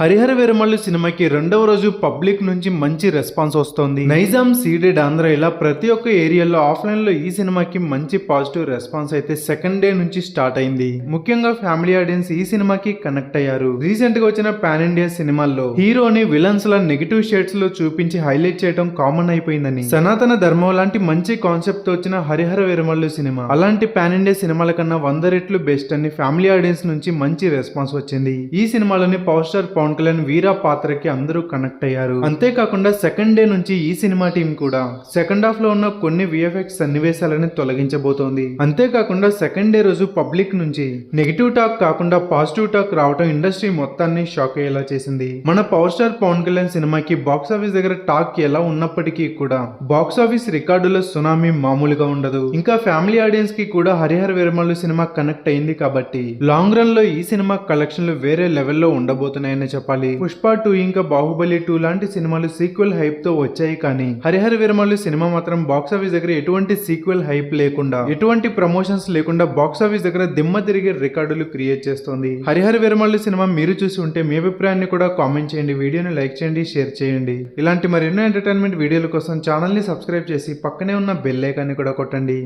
హరిహర వీరమల్లు సినిమాకి రెండవ రోజు పబ్లిక్ నుంచి మంచి రెస్పాన్స్ వస్తోంది. నైజాం సీడెడ్ ఆంధ్ర ఇలా ప్రతి ఒక్క ఏరియాలో ఆఫ్లైన్లో ఈ సినిమాకి మంచి పాజిటివ్ రెస్పాన్స్ అయితే సెకండ్ డే నుంచి స్టార్ట్ అయింది. ముఖ్యంగా ఫ్యామిలీ ఆడియన్స్ ఈ సినిమాకి కనెక్ట్ అయ్యారు. రీసెంట్గా వచ్చిన పాన్ ఇండియా సినిమాల్లో హీరోని విలన్స్ లా నెగిటివ్ షేడ్స్లో చూపించి హైలైట్ చేయడం కామన్ అయిపోయిందని. సనాతన ధర్మం లాంటి మంచి కాన్సెప్ట్తో వచ్చిన హరిహర వీరమల్లు సినిమా అలాంటి పాన్ ఇండియా సినిమాల కన్నా వంద రెట్లు బెస్ట్ అని ఫ్యామిలీ ఆడియన్స్ నుంచి మంచి రెస్పాన్స్ వచ్చింది. ఈ సినిమాలోని పవర్ స్టార్ పవన్ కళ్యాణ్ వీరా పాత్రకి అందరూ కనెక్ట్ అయ్యారు. అంతేకాకుండా సెకండ్ డే నుంచి ఈ సినిమా టీం కూడా. సెకండ్ హాఫ్లో ఉన్న కొన్ని విఎఫ్ఎక్స్ సన్నివేశాలని తొలగించబోతోంది. అంతేకాకుండా సెకండ్ డే రోజు పబ్లిక్ నుంచి నెగిటివ్ టాక్ కాకుండా పాజిటివ్ టాక్ రావడం ఇండస్ట్రీ మొత్తాన్ని షాక్ అయ్యేలా చేసింది. మన పవర్ స్టార్ పవన్ కళ్యాణ్ సినిమాకి బాక్స్ ఆఫీస్ దగ్గర టాక్ ఎలా ఉన్నప్పటికీ కూడా బాక్స్ ఆఫీస్ రికార్డుల సునామీ మామూలుగా ఉండదు. ఇంకా ఫ్యామిలీ ఆడియన్స్కి కూడా హరిహర వీరమల్లు సినిమా కనెక్ట్ అయింది కాబట్టి లాంగ్ రన్లో ఈ సినిమా కలెక్షన్లు వేరే లెవెల్లో ఉండబోతున్నాయని చెప్పాలి. పుష్ప టూ ఇంకా బాహుబలి టూ లాంటి సినిమాలు సీక్వెల్ హైప్తో వచ్చాయి కానీ హరిహర విరమలు సినిమా మాత్రం బాక్స్ ఆఫీస్ దగ్గర ఎటువంటి సీక్వెల్ హైప్ లేకుండా ఎటువంటి ప్రమోషన్స్ లేకుండా బాక్స్ ఆఫీస్ దగ్గర దిమ్మ తిరిగే రికార్డులు క్రియేట్ చేస్తోంది. హరిహర వీరమల్లు సినిమా మీరు చూసి ఉంటే మీ అభిప్రాయాన్ని కూడా కామెంట్ చేయండి వీడియోని లైక్ చేయండి షేర్ చేయండి. ఇలాంటి మరెన్నో ఎంటర్టైన్మెంట్ వీడియోల కోసం ఛానల్ని సబ్స్క్రైబ్ చేసి పక్కనే ఉన్న బెల్ ఐకాన్ని కూడా కొట్టండి.